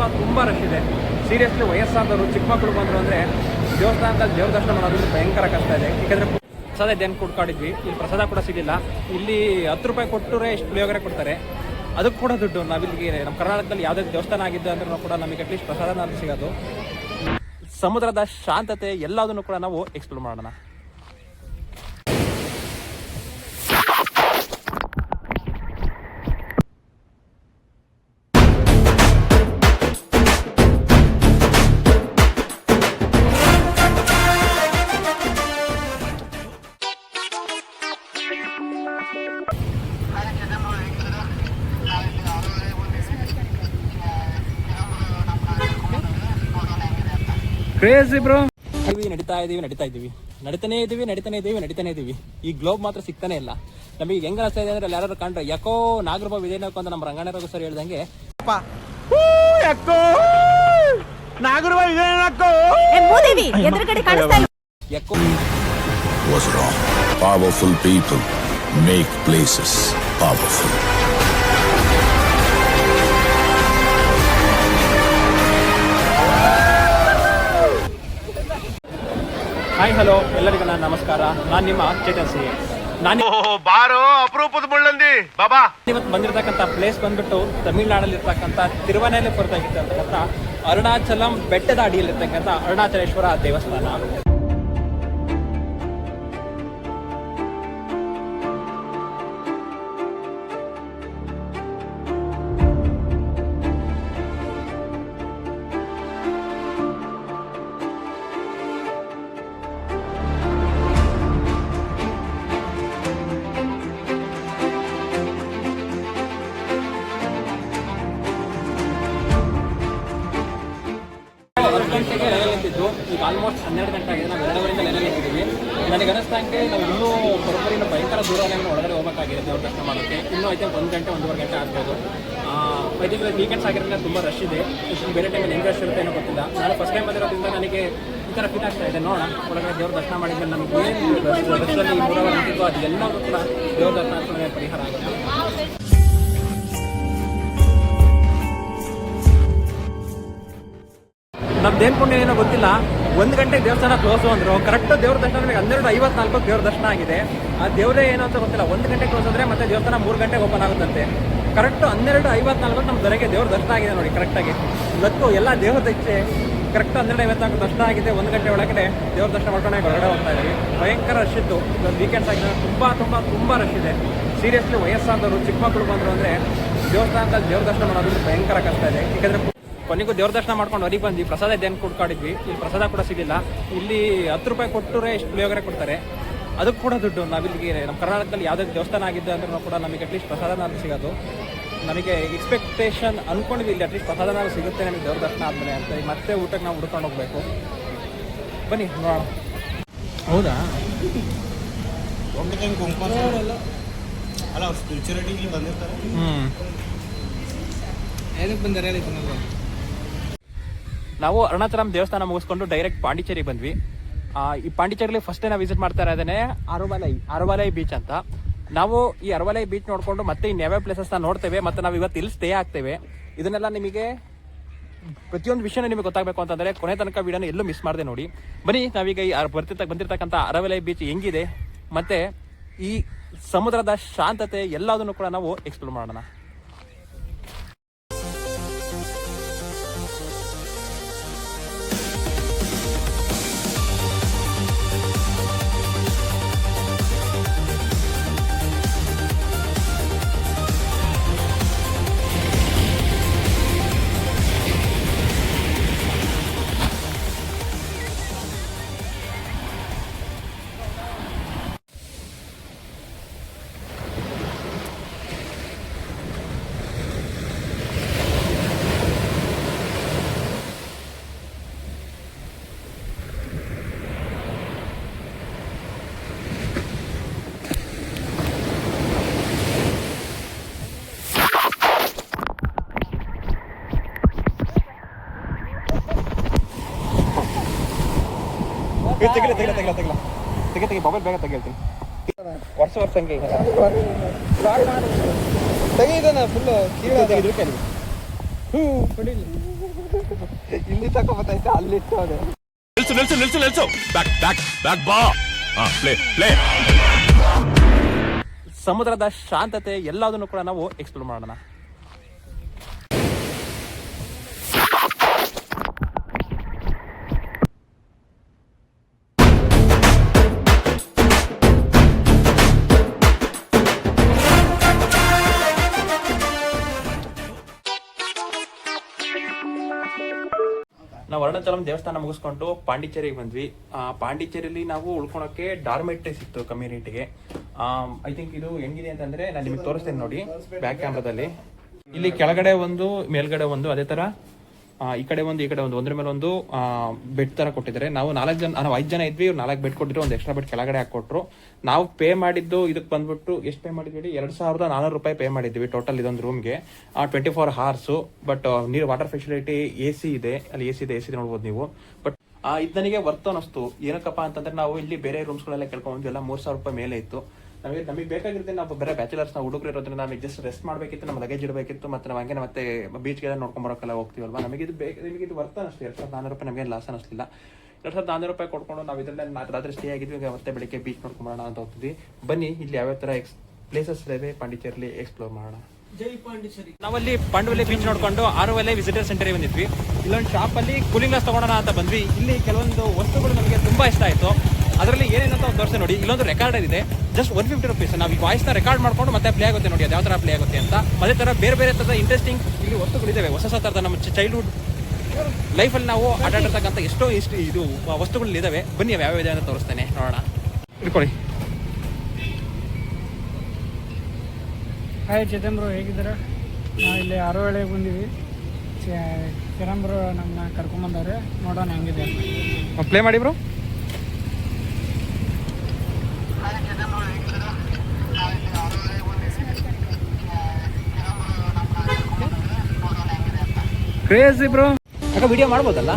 ತುಂಬ ತುಂಬ ರಶ್ ಇದೆ. ಸೀರಿಯಸ್ಲಿ ವಯಸ್ಸಾದವರು, ಚಿಕ್ಕ ಮಕ್ಕಳು ಬಂದರು ಅಂದರೆ ದೇವಸ್ಥಾನದಲ್ಲಿ ದೇವ್ರ ದರ್ಶನ ಮಾಡೋದು ಭಯಂಕರ ಕಷ್ಟ ಇದೆ. ಯಾಕಂದರೆ ಪ್ರಸಾದ ಇದೇನು ಕೊಡ್ಕೊಂಡಿದ್ವಿ. ಇಲ್ಲಿ ಪ್ರಸಾದ ಕೂಡ ಸಿಗಲಿಲ್ಲ. ಇಲ್ಲಿ ಹತ್ತು ರೂಪಾಯಿ ಕೊಟ್ಟರೆ ಇಷ್ಟು ಪುಳಿಯೋಗರೆ ಕೊಡ್ತಾರೆ. ಅದಕ್ಕೆ ಕೂಡ ದುಡ್ಡು. ನಾವಿಲ್ಲಿಗೆ ನಮ್ಮ ಕರ್ನಾಟಕದಲ್ಲಿ ಯಾವುದೇ ದೇವಸ್ಥಾನ ಆಗಿದ್ದು ಅಂದ್ರೂ ಕೂಡ ನಮಗೆ ಅಟ್ಲೀಸ್ಟ್ ಪ್ರಸಾದ ಸಿಗೋದು. ಸಮುದ್ರದ ಶಾಂತತೆ ಎಲ್ಲದನ್ನು ಕೂಡ ನಾವು ಎಕ್ಸ್ಪ್ಲೋರ್ ಮಾಡೋಣ. ಕ್ರೇಜಿ ಬ್ರೋ ಇದೀವಿ ನಡೀತಾ ಇದೀವಿ ನಡೀತಾ ಇದೀವಿ. ನಡೀತಾನೆ ಇದೀವಿ ನಡೀತಾನೆ ಇದೀವಿ ನಡೀತಾನೆ ಇದೀವಿ. ಈ ಗ್ಲೋಬ್ ಮಾತ್ರ ಸಿಗ್ತಾನೆ ಇಲ್ಲ. ನಮಗೆ ಹೆಂಗ ಅನಿಸ್ತಾ ಇದೆ ಅಂದ್ರೆ ಅಲ್ಲಿ ಯಾರು ಕಂಡ್ರೆ ಯಾಕೋ ನಾಗರೂಪ ವಿಜಯನಕ ಅಂತ ನಮ್ಮ ರಂಗಣ್ಣ ರಘು ಸರ್ ಹೇಳ್ದಂಗೆ ಎದುರುಗಡೆ ಕಾಣಿಸ್ತಾ ಇಲ್ಲ. ಯಾಕೋ? Was wrong. Powerful people make places powerful. Hi hello ಎಲ್ಲರಿಗೂ ನಾನು ನಮಸ್ಕಾರ ನಾನು ನಿಮ್ಮ ಚೇತನ್ ಸಿ ನಾನು ಓ ಬಾರೋ ಅಪರೂಪದ ಮುಳ್ಳಂದಿ ಬಾಬಾ ಇವತ್ತು ಬಂದಿರತಕ್ಕಂಥ ಪ್ಲೇಸ್ ಬಂದ್ಬಿಟ್ಟು ತಮಿಳ್ನಾಡಲ್ಲಿ ಇರ್ತಕ್ಕಂಥ ತಿರುವನೆಲೆಪುರದಾಗಿರ್ತಕ್ಕಂಥ ಅರುಣಾಚಲಂ ಬೆಟ್ಟದ ಅಡಿಯಲ್ಲಿರ್ತಕ್ಕಂಥ ಅರುಣಾಚಲೇಶ್ವರ ದೇವಸ್ಥಾನ ವೀಕೆಂಡ್ಸ್ ಆಗಿರೋದ್ರಿಂದ ತುಂಬ ರಶ್ ಇದೆ. ಬೇರೆ ಟೈಮಲ್ಲಿ ಹೆಂಗೆ ರಶ್ ಇರುತ್ತೆ ಏನೋ ಗೊತ್ತಿಲ್ಲ. ನಾನು ಫಸ್ಟ್ ಟೈಮ್ ಬಂದಿರೋದ್ರಿಂದ ನನಗೆ ಈ ಥರ ಫೀಲ್ ಆಗ್ತಾ ಇದೆ. ನೋಡೋಣ. ಒಳಗಡೆ ದೇವ್ರ ದರ್ಶನ ಮಾಡಿದ್ರೆ ನಮಗೆ ರಸ್ಸಲ್ಲಿ ಮೂರವರೆ ನಿಂತಿದ್ದು ಅದು ಎಲ್ಲವೂ ಕೂಡ ದೇವ್ರ ದರ್ಶನ ಪರಿಹಾರ ಆಗುತ್ತೆ. ನಮ್ದೇನ್ ಪುಣ್ಯ ಏನೋ ಗೊತ್ತಿಲ್ಲ. ಒಂದು ಗಂಟೆ ದೇವಸ್ಥಾನ ಕ್ಲೋಸು ಅಂದ್ರು ಕರೆಕ್ಟ್ ದೇವ್ರ ದರ್ಶನ ನಮಗೆ ಹನ್ನೆರಡು ಐವತ್ನಾಲ್ಕು ದೇವ್ರ ದರ್ಶನ ಆಗಿದೆ. ಆ ದೇವರೇ ಏನು ಅಂತ ಗೊತ್ತಿಲ್ಲ. ಒಂದು ಗಂಟೆ ಕ್ಲೋಸ್ ಅಂದ್ರೆ ಮತ್ತೆ ದೇವಸ್ಥಾನ ಮೂರು ಗಂಟೆಗೆ ಓಪನ್ ಆಗುತ್ತಂತೆ. ಕರೆಕ್ಟ್ ಹನ್ನೆರಡು ಐವತ್ನಾಲ್ಕು ನಮ್ಮ ದೊರೆಗೆ ದೇವ್ರ ದರ್ಶನ ಆಗಿದೆ ನೋಡಿ ಕರೆಕ್ಟಾಗಿ ಇವತ್ತು ಎಲ್ಲ ದೇವ್ರ ದಕ್ಷೆ ಕರೆಕ್ಟ್ ಹನ್ನೆರಡು ಐವತ್ನಾಲ್ಕು ದರ್ಶನ ಆಗಿದೆ, ಒಂದು ಗಂಟೆ ಒಳಗಡೆ ದೇವ್ರ ದರ್ಶನ ಮಾಡ್ಕೊಂಡು ಹೊರಗಡೆ ಹೋಗ್ತಾ ಇದ್ದೀವಿ. ಭಯಂಕರ ರಶ್ ಇತ್ತು. ಇವತ್ತು ವೀಕೆಂಡ್ಸ್ ಆಗಿದೆ ತುಂಬ ತುಂಬ ತುಂಬ ರಶ್ ಇದೆ. ಸೀರಿಯಸ್ಲಿ ವಯಸ್ಸಾದವರು, ಚಿಕ್ಕ ಮಕ್ಕಳು ಬಂದರು ಅಂದರೆ ದೇವಸ್ಥಾನದಲ್ಲಿ ದೇವ್ರ ದರ್ಶನ ಮಾಡೋದು ಭಯಂಕರ ಕಷ್ಟ ಇದೆ. ಯಾಕಂದರೆ ಕೊನೆಗೂ ದೇವ್ರ ದರ್ಶನ ಮಾಡ್ಕೊಂಡು ಹೊರಗೆ ಬಂದ್ವಿ. ಪ್ರಸಾದ ಇದೇನು ಕೊಡ್ಕೊಂಡಿದ್ವಿ ಇಲ್ಲಿ ಪ್ರಸಾದ ಕೂಡ ಸಿಗಲಿಲ್ಲ. ಇಲ್ಲಿ ಹತ್ತು ರೂಪಾಯಿ ಕೊಟ್ಟರೆ ಇಷ್ಟು ಪುಳಿಯೋಗರೆ ಕೊಡ್ತಾರೆ. ಅದಕ್ಕೆ ಕೂಡ ದುಡ್ಡು. ನಾವಿಲ್ಲಿಗೆ ನಮ್ಮ ಕರ್ನಾಟಕದಲ್ಲಿ ಯಾವುದೇ ದೇವಸ್ಥಾನ ಆಗಿದ್ದು ಅಂದ್ರೂ ಕೂಡ ನಮಗೆ ಅಟ್ಲೀಸ್ಟ್ ಅದು ಸಿಗೋದು. ನಮಗೆ ಎಕ್ಸ್ಪೆಕ್ಟೇಷನ್ ಅನ್ಕೊಂಡಿದ್ವಿ ಇಲ್ಲಿ ಅಟ್ಲೀಸ್ಟ್ ಪ್ರಸಾದನಾದ್ರು ಸಿಗುತ್ತೆ ನಮಗೆ ದೇವ್ರ ದರ್ಶನ ಆದಮೇಲೆ ಅಂತ. ಮತ್ತೆ ಊಟಕ್ಕೆ ನಾವು ಹುಡ್ಕೊಂಡು ಹೋಗ್ಬೇಕು. ಬನ್ನಿ ನೋಡೋಣ. ಹೌದಾ? ಅಲ್ಲ ಬಂದಿರ್ತಾರೆ. ಹ್ಞೂ ಏನಕ್ಕೆ ಬಂದಾರೆ ಹೇಳಿ ನಾವು ಅರುಣಾಚಲಂ ದೇವಸ್ಥಾನ ಮುಗಿಸ್ಕೊಂಡು ಡೈರೆಕ್ಟ್ ಪಾಂಡಿಚೇರಿ ಬಂದ್ವಿ. ಆ, ಈ ಪಾಂಡಿಚೇರಿಲಿ ಫಸ್ಟ್ ನಾವು ವಿಸಿಟ್ ಮಾಡ್ತಾ ಇರೋದೇ ಅರವಲೈ ಅರವಲೈ ಬೀಚ್ ಅಂತ. ನಾವು ಈ ಅರವಲೈ ಬೀಚ್ ನೋಡ್ಕೊಂಡು ಮತ್ತೆ ಇನ್ನು ಯಾವ್ಯಾವ ಪ್ಲೇಸಸ್ನ ನೋಡ್ತೇವೆ, ಮತ್ತೆ ನಾವು ಇವತ್ತು ಇಲ್ಲಿ ಸ್ಟೇ ಆಗ್ತೇವೆ. ಇದನ್ನೆಲ್ಲ ನಿಮಗೆ ಪ್ರತಿಯೊಂದು ವಿಷಯನೂ ನಿಮಗೆ ಗೊತ್ತಾಗಬೇಕು ಅಂತಂದ್ರೆ ಕೊನೆ ತನಕ ವಿಡಿಯೋನ ಎಲ್ಲೂ ಮಿಸ್ ಮಾಡದೆ ನೋಡಿ. ಬನ್ನಿ, ನಾವೀಗ ಈ ಬರ್ತಿರ್ತ ಬಂದಿರತಕ್ಕಂಥ ಅರವಲೈ ಬೀಚ್ ಹೆಂಗಿದೆ, ಮತ್ತೆ ಈ ಸಮುದ್ರದ ಶಾಂತತೆ ಎಲ್ಲದನ್ನು ಕೂಡ ನಾವು ಎಕ್ಸ್ಪ್ಲೋರ್ ಮಾಡೋಣ. ತೆಗಿಲ ತೆಗಿಲ ತೆಗಿಲ ತೆಗಿಲ. ತೆಗೆ ತೆಗೆ ಮೊಬೈಲ್ ಬೇಗ ತೆಗಿಲ್ತೀನಿ ವರ್ಷ ವರ್ಷ ಹಂಗೆ ತೆಗಿದಾನ ಫುಲ್ಲು ತೆಗೆದು ಇಲ್ಲಿ ತಕ ಬತ್ತೈತೆ ಅಲ್ಲಿ ಇಟ್ಟವ್ರೆ ನಿಲ್ಸು ನಿಲ್ಸು ನಿಲ್ಸು ನಿಲ್ಸು. ಬ್ಯಾಕ್ ಬ್ಯಾಕ್ ಬ್ಯಾಕ್ ಬಾ ಪ್ಲೇ ಪ್ಲೇ ಸಮುದ್ರದ ಶಾಂತತೆ ಎಲ್ಲದನ್ನು ಕೂಡ ನಾವು ಎಕ್ಸ್ಪ್ಲೋರ್ ಮಾಡೋಣ. ನಾವು ಅರುಣಾಚಲಂ ದೇವಸ್ಥಾನ ಮುಗಿಸ್ಕೊಂಡು ಪಾಂಡಿಚೇರಿಗೆ ಬಂದ್ವಿ. ಪಾಂಡಿಚೇರಿಲಿ ನಾವು ಉಳ್ಕೊಳಕ್ಕೆ ಡಾರ್ಮೆಟ್ರಿ ಸಿಕ್ತು ಕಮ್ಯುನಿಟಿಗೆ. ಐ ಥಿಂಕ್ ಇದು ಹೆಂಗಿದೆ ಅಂತಂದ್ರೆ ನಾನು ನಿಮಗೆ ತೋರಿಸ್ತೇನೆ ನೋಡಿ, ಬ್ಯಾಕ್ ಕ್ಯಾಮ್ರಾದಲ್ಲಿ. ಇಲ್ಲಿ ಕೆಳಗಡೆ ಒಂದು, ಮೇಲ್ಗಡೆ ಒಂದು, ಅದೇ ತರ. ಈ ಕಡೆ ಒಂದು, ಈ ಕಡೆ ಒಂದು, ಒಂದ್ರ ಮೇಲೆ ಒಂದು ಬೆಡ್ ತರ ಕೊಟ್ಟಿದ್ದಾರೆ. ನಾವು ನಾಲ್ಕು ಜನ, ನಾವು ಐದು ಜನ ಇದ್ವಿ, ಇವ್ರು ನಾಲ್ಕು ಬೆಡ್ ಕೊಟ್ಟಿದ್ರು, ಒಂದು ಎಕ್ಸ್ಟ್ರಾ ಬೆಡ್ ಕೆಳಗಡೆ ಹಾಕೊಟ್ರು ನಾವು ಪೇ ಮಾಡಿದ್ದು ಇದಕ್ಕೆ ಬಂದ್ಬಿಟ್ಟು ಎಷ್ಟು ಪೇ ಮಾಡಿದ್ವಿ ಎರಡು ಸಾವಿರದ ನಾನೂರು ರೂಪಾಯಿ ಪೇ ಮಾಡಿದ್ವಿ ಟೋಟಲ್ ಇದೊಂದು ರೂಮ್ಗೆ ಟ್ವೆಂಟಿ ಫೋರ್ ಹಾರ್ಸು ಬಟ್ ನೀರು ವಾಟರ್ ಫೆಸಿಲಿಟಿ ಎ ಸಿ ಇದೆ. ಅಲ್ಲಿ ಎ ಸಿ ಇದೆ ಎ ಸಿ ನೋಡ್ಬೋದು ನೀವು. ಬಟ್ ಇದು ನನಗೆ ವರ್ತ್ ಅನ್ನಿಸ್ತು. ಏನಕ್ಕಪ್ಪ ಅಂತಂದ್ರೆ ನಾವು ಇಲ್ಲಿ ಬೇರೆ ರೂಮ್ಸ್ಗಳೆಲ್ಲ ಕೇಳ್ಕೊಂಡ್ವಿ ಎಲ್ಲ ಮೂರು ಸಾವಿರ ರೂಪಾಯಿ ಮೇಲೆ ಇತ್ತು. ನಮಗೆ ನಮಗೆ ಬೇಕಾಗಿರುತ್ತೆ ನಾವು ಬೇರೆ ಬ್ಯಾಚುಲರ್ಸ್ ನಾವು ಹುಡುಗರು ಇರೋದ್ರಿಂದ ನಮಗೆ ಜಸ್ಟ್ ರೆಸ್ಟ್ ಮಾಡಬೇಕಿತ್ತು ನಮ್ಮ ಲಗೇಜ್ ಇಡಬೇಕಿತ್ತು ಮತ್ತೆ ನಾವು ಹಂಗೆ ಮತ್ತೆ ಬೀಚ್ಗೆಲ್ಲ ನೋಡ್ಕೊಂಡ್ ಬರೋಕ್ಕೆಲ್ಲ ಹೋಗ್ತೀವಲ್ವ? ನಮಗೆ ಇದು ಬೇಕು ನಿಮಗೆ ಇದು ವರ್ತ ಅನಿಸ್ತು ಎರಡು ಸಾವಿರದ ನಾನೂರು ರೂಪಾಯಿ ನಮಗೆ ಲಾಸ್ ಅನ್ನಿಸ್ಲಿಲ್ಲ. ಎರಡು ಸಾವಿರದ ನಾನೂರು ರೂಪಾಯಿ ಕೊಡ್ಕೊಂಡು ನಾವು ಇದರಲ್ಲೇ ಮಾತ್ರ ರಾತ್ರಿ ಸ್ಟೇ ಆಗಿದ್ವಿ. ಈಗ ಮತ್ತೆ ಬೆಳಿಗ್ಗೆ ಬೀಚ್ ನೋಡ್ಕೊಂಬರೋಣ ಅಂತ ಹೋಗ್ತಿದ್ವಿ. ಬನ್ನಿ ಇಲ್ಲಿ ಯಾವ್ಯಾವ ಥರ ಎಕ್ಸ್ ಪ್ಲೇಸಸ್ ಇದೆ ಪಾಂಡಿಚೇರಿಲಿ ಎಕ್ಸ್ಪ್ಲೋರ್ ಮಾಡೋಣ. ನಾವಲ್ಲಿ ಪಾಂಡವಲ್ಲಿ ಬೀಚ್ ನೋಡ್ಕೊಂಡು ಆರುವಲೆ ವಿಸಿಟರ್ ಸೆಂಟರ್ಗೆ ಬಂದಿದ್ವಿ. ಇಲ್ಲೊಂದು ಶಾಪ್ ಅಲ್ಲಿ ಕೂಲಿಂಗ್ ಗ್ಲಾಸ್ ತಗೊಳ್ಳೋಣ ಅಂತ ಬಂದ್ವಿ. ಇಲ್ಲಿ ಕೆಲವೊಂದು ವಸ್ತುಗಳು ನಮಗೆ ತುಂಬಾ ಇಷ್ಟ ಆಯ್ತು. ಅದರಲ್ಲಿ ಏನೇನಂತ ಒಂದು ತೋರಿಸಿ ನೋಡಿ. ಇಲ್ಲೊಂದು ರೆಕಾರ್ಡರ್ ಇದೆ. ಜಸ್ಟ್ ಒನ್ ಫಿಫ್ಟಿ ರುಪೀಸ್ ನಾವು ಈ ವಾಯ್ಸ್ನ ರೆಕಾರ್ಡ್ ಮಾಡ್ಕೊಂಡು ಮತ್ತೆ ಪ್ಲೇ ಆಗುತ್ತೆ ನೋಡಿ. ಅದು ಯಾವ ತರ ಪ್ಲೇ ಆಗುತ್ತೆ ಅಂತ. ಅದೇ ಥರ ಬೇರೆ ಬೇರೆ ಥರದ ಇಂಟ್ರೆಸ್ಟಿಂಗ್ ಇಲ್ಲಿ ವಸ್ತುಗಳಿದ್ದಾವೆ ಹೊಸ ಹೊಸ ತರದ ನಮ್ಮ ಚೈಲ್ಡ್ಹುಡ್ ಲೈಫಲ್ಲಿ ನಾವು ಆಟಾಡಿರ್ತಕ್ಕಂಥ ಎಷ್ಟೋ ಇಷ್ಟು ಇದು ವಸ್ತುಗಳಿದ್ದಾವೆ ಬನ್ನಿ ಯಾವ ಯಾವ್ಯಾವ ಇದೆ ಅಂತ ತೋರಿಸ್ತೇನೆ. ನೋಡೋಣ. ಇಟ್ಕೊಳ್ಳಿ ಹಾಯ್ ಚೇತನ್ರು ಹೇಗಿದ್ದಾರೆ? ನಾವು ಇಲ್ಲಿ ಆರುವೇಳೆಗೆ ಬಂದೀವಿ. ಕಿರಣ್ ಬ್ರೋ ನಮ್ಮನ್ನ ಕರ್ಕೊಂಬಂದವ್ರೆ ನೋಡೋಣ ಹೆಂಗಿದೆ ಪ್ಲೇ ಮಾಡಿ ಬ್ರೋ. ಕ್ರೇಜಿ ಬ್ರೋ ಅಕ್ಕ ವಿಡಿಯೋ ಮಾಡ್ಬೋದಲ್ಲ?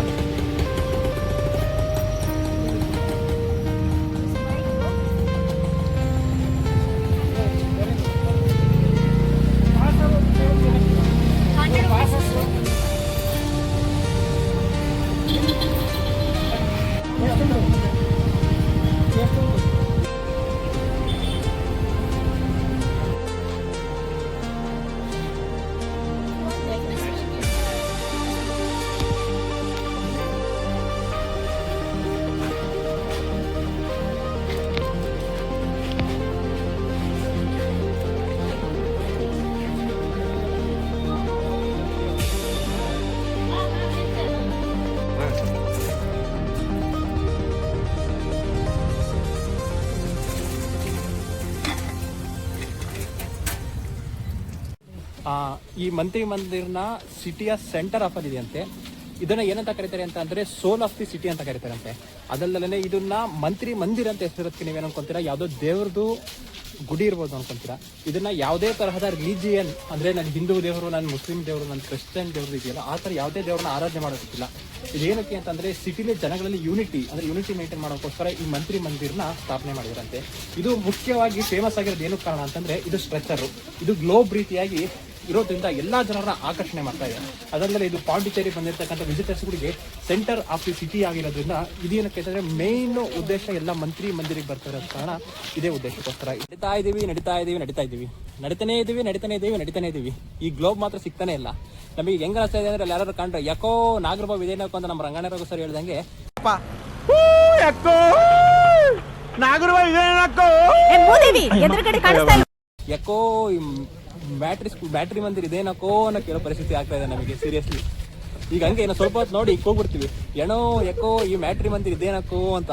ಈ ಮಂತ್ರಿ ಮಂದಿರ್ನ ಸಿಟಿಯ ಸೆಂಟರ್ ಆಫ್ ಇದೆ ಇದೆಯಂತೆ. ಇದನ್ನ ಏನಂತ ಕರೀತಾರೆ ಅಂತ ಅಂದ್ರೆ ಸೋಲ್ ಆಫ್ ದಿ ಸಿಟಿ ಅಂತ ಕರೀತಾರಂತೆ. ಅದಲ್ಲದೆ ಇದನ್ನ ಮಂತ್ರಿ ಮಂದಿರ ಅಂತ ಹೆಸರಕ್ಕೆ ನೀವೇನು ಅನ್ಕೊಂತೀರಾ? ಯಾವುದೋ ದೇವ್ರದ್ದು ಗುಡಿ ಇರ್ಬೋದು ಅನ್ಕೊಂತೀರಾ? ಇದನ್ನ ಯಾವುದೇ ತರಹದ ರಿಲಿಜಿಯನ್ ಅಂದ್ರೆ ನನ್ನ ಹಿಂದೂ ದೇವರು ನನ್ನ ಮುಸ್ಲಿಂ ದೇವರು ನನ್ನ ಕ್ರಿಶ್ಚಿಯನ್ ದೇವರು ಇದೆಯಲ್ಲ, ಆ ಥರ ಯಾವುದೇ ದೇವ್ರನ್ನ ಆರಾಧನೆ ಮಾಡೋದಿಲ್ಲ ಇದೇನಕ್ಕೆ ಅಂತಂದ್ರೆ ಸಿಟಿಲಿ ಜನಗಳಲ್ಲಿ ಯೂನಿಟಿ ಅಂದ್ರೆ ಯೂನಿಟಿ ಮೇಂಟೈನ್ ಮಾಡೋಕ್ಕೋಸ್ಕರ ಈ ಮಂತ್ರಿ ಮಂದಿರ್ನ ಸ್ಥಾಪನೆ ಮಾಡಿದ್ರಂತೆ. ಇದು ಮುಖ್ಯವಾಗಿ ಫೇಮಸ್ ಆಗಿರೋದು ಏನು ಕಾರಣ ಅಂತಂದ್ರೆ ಇದು ಸ್ಟ್ರೆಚರು ಇದು ಗ್ಲೋಬ್ ರೀತಿಯಾಗಿ ಇರೋದ್ರಿಂದ ಎಲ್ಲಾ ಜನರ ಆಕರ್ಷಣೆ ಮಾಡ್ತಾ ಇದೆ. ಅದಲ್ಲದೆ ಇದು ಪಾಂಡಿಚೇರಿ ಬಂದಿರತಕ್ಕಂಥ ವಿಸಿಟರ್ಸ್ಗಳಿಗೆ ಸೆಂಟರ್ ಆಫ್ ದಿ ಸಿಟಿ ಆಗಿರೋದ್ರಿಂದ ಇದೇನಕ್ಕೆ ಕೇಳಿದ್ರೆ ಮೇನ್ ಉದ್ದೇಶ ಎಲ್ಲ ಮಂತ್ರಿ ಮಂದಿರಿಗೆ ಬರ್ತಾರೆ ಕಾರಣ ಇದೇ ಉದ್ದೇಶಕ್ಕೋಸ್ಕರ. ನಡೀತಾ ಇದ್ದೀವಿ ನಡೀತಾ ಇದ್ದೀವಿ ನಡೀತಾ ಇದ್ದೀವಿ ನಡೀತಾನೆ ಇದೀವಿ ನಡೀತಾನೆ ಇದ್ದೀವಿ ನಡೀತಾನೆ ಇದ್ದೀವಿ ಈ ಗ್ಲೋಬ್ ಮಾತ್ರ ಸಿಗ್ತಾನೆ ಇಲ್ಲ. ನಮಗೆ ಹೆಂಗ ಅನಿಸ್ತಾ ಇದೆ ಅಂದ್ರೆ ಎಲ್ಲರೂ ಕಂಡ್ರೆ ಯಾಕೋ ನಾಗರಬಾಬು ಇದೇನಕ್ಕೋ ಅಂತ ನಮ್ಮ ರಂಗಣ್ಣ ರಘು ಸರ್ ಹೇಳ್ದಂಗೆ ಎದುರುಗಡೆ ಇಲ್ಲ. ಯಾಕೋ ಬ್ಯಾಟ್ರಿ ಬ್ಯಾಟ್ರಿ ಮಂದಿರ ಇದೇನಕ್ಕೋ ಅನ್ನೋ ಕೇಳೋ ಪರಿಸ್ಥಿತಿ ಆಗ್ತಾ ಇದೆ ನಮಗೆ ಸೀರಿಯಸ್ಲಿ ಈಗ ಹಂಗೆ ಏನೋ ಸ್ವಲ್ಪ ಹೊತ್ತು ನೋಡಿ ಹೋಗ್ಬಿಡ್ತೀವಿ ಏನೋ, ಯಾಕೋ ಈ ಬ್ಯಾಟ್ರಿ ಮಂದಿರ ಇದೇನಕ್ಕೋ ಅಂತ.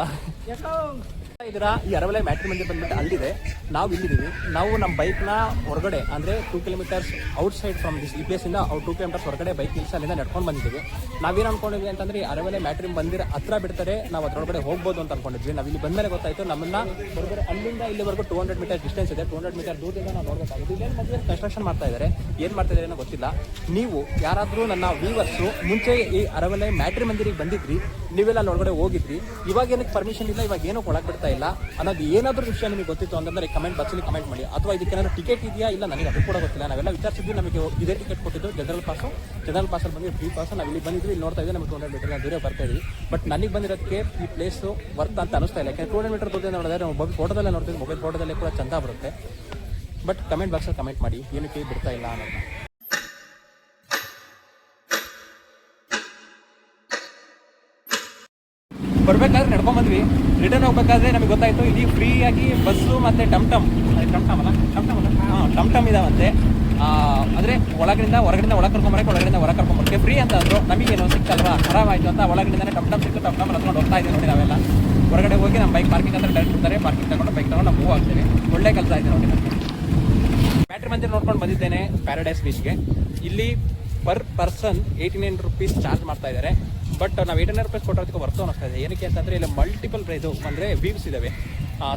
ಇದರ ಈ ಅರವಲೆ ಮ್ಯಾಟ್ರಿ ಮಂದಿರ ಬಂದ್ಬಿಟ್ಟು ಅಲ್ಲಿದೆ. ನಾವು ಇಲ್ಲಿದ್ದೀವಿ. ನಾವು ನಮ್ಮ ಬೈಕ್ನ ಹೊರಗಡೆ, ಅಂದರೆ two kilometres outside from this ಈ ಪ್ಲೇಸಿಂದ ಅವ್ರು ಟೂ ಕಿಲೋಮೀಟರ್ಸ್ ಹೊರಗಡೆ ಬೈಕ್ ನಿಲ್ಸಿ ಅಲ್ಲಿಂದ ನಡ್ಕೊಂಡು ಬಂದಿದ್ದೀವಿ. ನಾವೇನು ಅನ್ಕೊಂಡಿದ್ವಿ ಅಂತಂದ್ರೆ ಈ ಅರವಲೆ ಮ್ಯಾಟ್ರಿ ಮಂದಿರ ಹತ್ರ ಬಿಡ್ತಾರೆ, ನಾವು ಅದರೊಳಗಡೆ ಹೋಗ್ಬೋದು ಅಂತ ಅನ್ಕೊಂಡಿದ್ವಿ. ನಾವು ಇಲ್ಲಿ ಬಂದ್ಮೇಲೆ ಗೊತ್ತಾಯ್ತು, ನಮ್ಮನ್ನ ಹೊರಗಡೆ ಅಲ್ಲಿಂದ ಇಲ್ಲಿವರೆಗೂ ಟೂ ಹಂಡ್ರೆಡ್ ಮೀಟರ್ ಡಿಸ್ಟೆನ್ಸ್ ಇದೆ. ಟೂ ಹಂಡ್ರೆಡ್ ಮೀಟರ್ ದೂರದಿಂದ ನಾವು ನೋಡಬೇಕಾಗಿತ್ತು. ಇಲ್ಲೇನು ಮಧ್ಯೆ ಕನ್ಸ್ಟ್ರಕ್ಷನ್ ಮಾಡ್ತಾ ಇದ್ದಾರೆ ಏನು ಮಾಡ್ತಾ ಇದ್ದಾರೆ ಗೊತ್ತಿಲ್ಲ. ನೀವು ಯಾರಾದರೂ ನನ್ನ ವೀವರ್ಸು ಮುಂಚೆ ಈ ಅರವಲೆ ಮ್ಯಾಟ್ರಿ ಮಂದಿರಿಗೆ ಬಂದಿದ್ರಿ ನೀವೆಲ್ಲ ಅಲ್ಲಿ ಒಳಗಡೆ ಹೋಗಿದ್ರಿ. ಇವಾಗ ಏನಕ್ಕೆ ಪರ್ಮಿಷನ್ ಇಲ್ಲ, ಇವಾಗ ಏನಕ್ಕೆ ಒಳಗೆ ಬಿಡ್ತಾ ಇಲ್ಲ ಅನ್ನೋದು ಏನಾದರೂ ವಿಷಯ ನಿಮಗೆ ಗೊತ್ತಿತ್ತು ಅಂತಂದ್ರೆ ಕಮೆಂಟ್ ಬಾಕ್ಸಲ್ಲಿ ಕಮೆಂಟ್ ಮಾಡಿ. ಅಥವಾ ಇದಕ್ಕೇನಾದ್ರು ಟಿಕೆಟ್ ಇದೆಯಾ? ಇಲ್ಲ, ನನಗೆ ಅದು ಕೂಡ ಗೊತ್ತಿಲ್ಲ. ನಾವೆಲ್ಲ ವಿಚಾರಿಸಿದ್ವಿ, ನಮಗೆ ಇದೇ ಟಿಕೆಟ್ ಕೊಟ್ಟಿದ್ದು ಜನರಲ್ ಪಾಸು ಜನರಲ್ ಪಾಸಲ್ಲಿ ಬಂದು ಫ್ರೀ ಪಾಸ್ ನಾವು ಇಲ್ಲಿ ಬಂದಿದ್ವಿ, ಇಲ್ಲಿ ನೋಡ್ತಾ ಇದ್ದೀವಿ ನಮಗೆ ಟೂ ಹಂಡ್ರೆಡ್ ಮೀಟರ್ ದೂರ ಬರ್ತಾ ಇದ್ದೀವಿ ಬಟ್ ನನಗೆ ಬಂದಿರೋದಕ್ಕೆ ಈ ಪ್ಲೇಸು ವರ್ತ್ ಅಂತ ಅನಿಸ್ತಾ ಇಲ್ಲ. ಯಾಕಂದ್ರೆ ಟೂ ಹಂಡ್ರೆಡ್ ಮೀಟರ್ ದೂರ ನೋಡಿದ್ರೆ ಮೊಬೈಲ್ ಫೋಟೋದಲ್ಲೇ ನೋಡ್ತೀವಿ ಮೊಬೈಲ್ ಫೋಟೋದಲ್ಲೇ ಕೂಡ ಚಂದ ಬರುತ್ತೆ ಬಟ್ ಕಮೆಂಟ್ ಬಾಕ್ಸಲ್ಲಿ ಕಮೆಂಟ್ ಮಾಡಿ. ಏನಕ್ಕೆ ಬಿಡ್ತಾ ಇಲ್ಲ ಅನ್ನೋದನ್ನ. ಬರ್ಬೇಕಾದ್ರೆ ನಡ್ಕೊಂಡ್ ಬಂದ್ವಿ. ರಿಟರ್ನ್ ಹೋಗ್ಬೇಕಾದ್ರೆ ನಮಗೆ ಗೊತ್ತಾಯ್ತು ಇಲ್ಲಿ ಫ್ರೀ ಆಗಿ ಬಸ್ಸು ಮತ್ತೆ ಟಮ್ ಟಮ್ ಟಮ್ ಟಮ್ ಅಲ್ಲ? ಟಮ್ ಟಮ್ ಅಲ್ಲ? ಹಾಂ ಟಮ್ ಟಮ್ ಇದಾವಂತೆ ಅಂದ್ರೆ ಒಳಗಡೆಯಿಂದ, ಹೊರಗಡೆಯಿಂದ ಒಳಗೆ ಕರ್ಕೊಂಬರಕ್ಕೆ ಒಳಗಡೆಯಿಂದ ಹೊರಗೆ ಕರ್ಕೊಂಬರಕ್ಕೆ ಫ್ರೀ ಅಂತ ಅಂದ್ರು. ನಮಗೇನು ಸಿಕ್ತಲ್ವಾ? ಖರಾಬ್ ಆಯ್ತು ಅಂತ ಒಳಗಡೆಯಿಂದನೇ ಟಮ್ ಟಮ್ ಸಿಕ್ತು ಟಮ್ ಟಮ್ ಹತ್ಕೊಂಡು ಹೋಗ್ತಾ ಇದ್ದೀವಿ ನೋಡಿ ನಾವೆಲ್ಲ. ಹೊರಗಡೆ ಹೋಗಿ ನಮ್ಮ ಬೈಕ್ ಪಾರ್ಕಿಂಗ್ ಅಂತ ಡೈರೆಕ್ಟ್ ಇರ್ತಾರೆ ಪಾರ್ಕಿಂಗ್ ತಗೊಂಡು ಬೈಕ್ ತಗೊಂಡು ನಾವು ಮೂವ್ ಒಳ್ಳೆ ಕೆಲಸ ಆಯ್ತು ನೋಡಿ ನಮಗೆ. ಬ್ಯಾಟ್ರಿ ಮಂದಿರ ನೋಡ್ಕೊಂಡು ಬಂದಿದ್ದೇನೆ ಪ್ಯಾರಡೈಸ್ ಬೀಚ್ಗೆ ಇಲ್ಲಿ per person eighty nine rupees charge ಮಾಡ್ತಾ ಇದ್ದಾರೆ. ಬಟ್ ನಾವು ಏಟ್ ಹಂಡ್ರೆಡ್ ರುಪೀಸ್ ಕೊಟ್ಟೋದಕ್ಕೆ ವರ್ತು ಅನ್ನಿಸ್ತಾ ಇದೆ. ಏನಕ್ಕೆ ಅಂತಂದರೆ, ಇಲ್ಲಿ ಮಲ್ಟಿಪಲ್ ಪ್ರೈಸು ಅಂದರೆ ವ್ಯೂಸ್ ಇದ್ದಾವೆ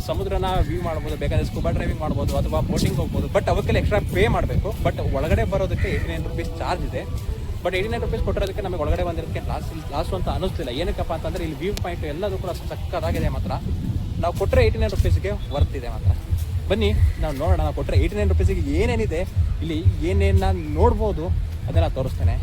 ಸಮುದ್ರನ ವ್ಯೂ ಮಾಡ್ಬೋದು, ಬೇಕಾದ್ರೆ ಸ್ಕೂಬಾ ಡ್ರೈವಿಂಗ್ ಮಾಡ್ಬೋದು, ಅಥವಾ ಬೋಟಿಂಗ್ ಹೋಗ್ಬೋದು. ಬಟ್ ಅವಕ್ಕೆಲ್ಲ ಎಕ್ಸ್ಟ್ರಾ ಪೇ ಮಾಡಬೇಕು. ಬಟ್ ಒಳಗಡೆ ಬರೋದಕ್ಕೆ ಏಯ್ಟಿ ನೈನ್ ರುಪೀಸ್ ಚಾರ್ಜ್ ಇದೆ. ಬಟ್ ಏಯ್ಟಿ ನೈನ್ ರುಪೀಸ್ ಕೊಟ್ಟಿರೋದಕ್ಕೆ ನಮಗೆ ಒಳಗಡೆ ಬಂದಿರೋಕ್ಕೆ ಲಾಸ್ ಲಾಸ್ ಅಂತ ಅನಿಸ್ತಿಲ್ಲ ಏನಕ್ಕಪ್ಪ ಅಂತಂದರೆ, ಇಲ್ಲಿ ವ್ಯೂ ಪಾಯಿಂಟ್ ಎಲ್ಲದೂ ಕೂಡ ಸಕ್ಕತ್ತಾಗಿದೆ ಮಾತ್ರ. ನಾವು ಕೊಟ್ಟರೆ ಏಯ್ಟಿ ನೈನ್ ರುಪೀಸ್ಗೆ ವರ್ತ್ ಇದೆ ಮಾತ್ರ. ಬನ್ನಿ, ನಾವು ನೋಡೋಣ. ನಾವು ಕೊಟ್ಟರೆ ಏಯ್ಟಿ ನೈನ್ ರುಪೀಸಿಗೆ ಏನೇನಿದೆ, ಇಲ್ಲಿ ಏನೇನು ನಾನು ನೋಡ್ಬೋದು, ಅದನ್ನು ತೋರಿಸ್ತೇನೆ.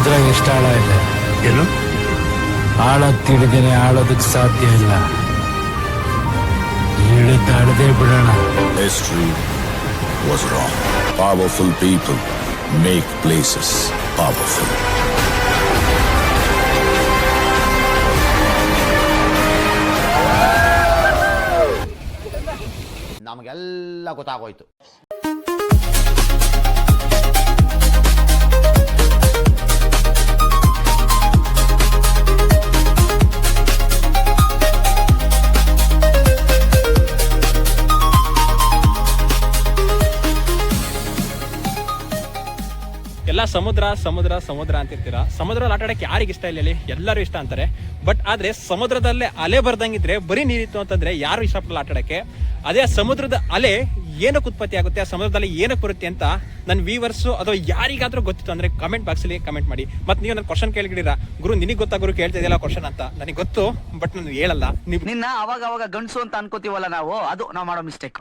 ಸಮುದ್ರ ಎಷ್ಟು ಆಳ ಇದೆ. ಏನು? ಆಳ ತಿಳಿದೇನೆ ಆಳೋದಕ್ಕೆ ಸಾಧ್ಯ ಇಲ್ಲ. ಇಳಿದಾಡದೆ ಬಿಡೋಣ. History was wrong. Powerful people make places powerful. ನಮಗೆಲ್ಲ ಗೊತ್ತಾಗೋಯ್ತು. ಎಲ್ಲ ಸಮುದ್ರ ಸಮುದ್ರ ಸಮುದ್ರ ಅಂತಿರ್ತೀರ? ಸಮುದ್ರದಲ್ಲಿ ಆಟ ಆಡಕ್ಕೆ ಯಾರಿಗೆ ಇಷ್ಟ ಇಲ್ಲ ಎಲ್ಲರೂ ಇಷ್ಟ ಅಂತಾರೆ. ಬಟ್ ಆದ್ರೆ ಸಮುದ್ರದಲ್ಲೇ ಅಲೆ ಬರ್ದಂಗಿದ್ರೆ ಬರೀ ನೀರಿತ್ತು ಅಂತಂದ್ರೆ ಯಾರು ಇಷ್ಟಪಡಲ್ಲ ಆಟ ಆಡಕ್ಕೆ? ಅದೇ ಸಮುದ್ರದ ಅಲೆ ಏನಕ್ಕೆ ಉತ್ಪತ್ತಿ ಆಗುತ್ತೆ? ಆ ಸಮುದ್ರದಲ್ಲಿ ಏನಕ್ಕೆ ಬರುತ್ತೆ ಅಂತ ನನ್ನ ವೀವರ್ಸ್ ಅಥವಾ ಯಾರಿಗಾದ್ರೂ ಗೊತ್ತಿತ್ತು ಅಂದ್ರೆ ಕಮೆಂಟ್ ಬಾಕ್ಸಲ್ಲಿ ಕಮೆಂಟ್ ಮಾಡಿ. ಮತ್ತೆ ನೀವು ನನ್ನ ಕ್ವಶನ್ ಕೇಳಿದಿರಾ ಗುರು, ನಿನಗೆ ಗೊತ್ತಾ ಗುರು ಕೇಳ್ತಾ ಇದೆಯಲ್ಲ ಕ್ವಶನ್ ಅಂತ? ನನಗೆ ಗೊತ್ತು ಬಟ್ ನಾನು ಹೇಳಲ್ಲ. ನಿನ್ನ ಅವಾಗ ಅವಾಗ ಗಂಡಸು ಅಂತ ಅನ್ಕೋತೀವಲ್ಲ ನಾವು? ಅದು ನಾವು ಮಾಡೋ ಮಿಸ್ಟೇಕ್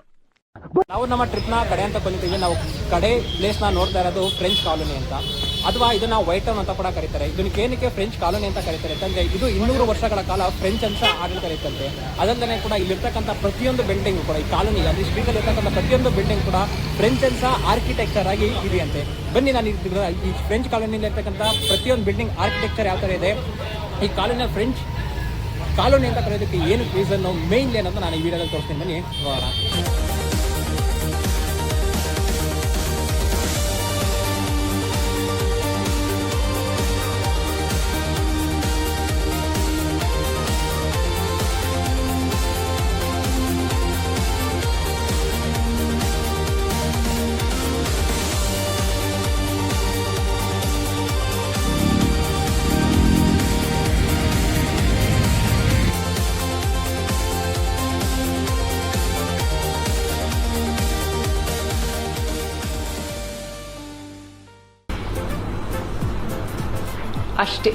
ನಾವು ನಮ್ಮ ಟ್ರಿಪ್ನ ಕಡೆ ಅಂತ ಬಂದಿದ್ದೀವಿ ನಾವು ಕಡೆ ಪ್ಲೇಸ್ನ ನೋಡ್ತಾ ಇರೋದು ಫ್ರೆಂಚ್ ಕಾಲೋನಿ ಅಂತ. ಅಥವಾ ಇದನ್ನ ವೈಟ್ ಟೌನ್ ಅಂತ ಕೂಡ ಕರೀತಾರೆ. ಇದಕ್ಕೆ ಏನಕ್ಕೆ ಫ್ರೆಂಚ್ ಕಾಲೋನಿ ಅಂತ ಕರೀತಾರೆ ಅಂತಂದ್ರೆ ಇದು ಇನ್ನೂರು ವರ್ಷಗಳ ಕಾಲ ಫ್ರೆಂಚ್ ಅಂತ ಆಡಳಿತ ಇತ್ತಂತೆ. ಅದಲ್ಲದೆ ಕೂಡ ಇಲ್ಲಿರ್ತಕ್ಕಂಥ ಪ್ರತಿಯೊಂದು ಬಿಲ್ಡಿಂಗ್ ಕೂಡ ಈ ಕಾಲೋನಿ ಅಲ್ಲಿ ಇರ್ತಕ್ಕಂಥ ಪ್ರತಿಯೊಂದು ಬಿಲ್ಡಿಂಗ್ ಕೂಡ ಫ್ರೆಂಚ್ ಅಂತ ಆರ್ಕಿಟೆಕ್ಚರ್ ಆಗಿ ಇದೆಯಂತೆ. ಬನ್ನಿ ನಾನು ಈ ಫ್ರೆಂಚ್ ಕಾಲೋನಿಯಲ್ಲಿ ಇರ್ತಕ್ಕಂಥ ಪ್ರತಿಯೊಂದು ಬಿಲ್ಡಿಂಗ್ ಆರ್ಕಿಟೆಕ್ಚರ್ ಯಾವ ಥರ ಇದೆ. ಈ ಕಾಲೋನಿಯ ಫ್ರೆಂಚ್ ಕಾಲೋನಿ ಅಂತ ಕರೆಯೋದಕ್ಕೆ ಏನು ರೀಸನ್ ಮೇನ್ ಏನಂತ ನಾನು ಈ ವಿಡಿಯೋದಲ್ಲಿ ತೋರಿಸ್ತೀನಿ. ಬನ್ನಿ, ನೋಡೋಣ. ಅಷ್ಟೇ.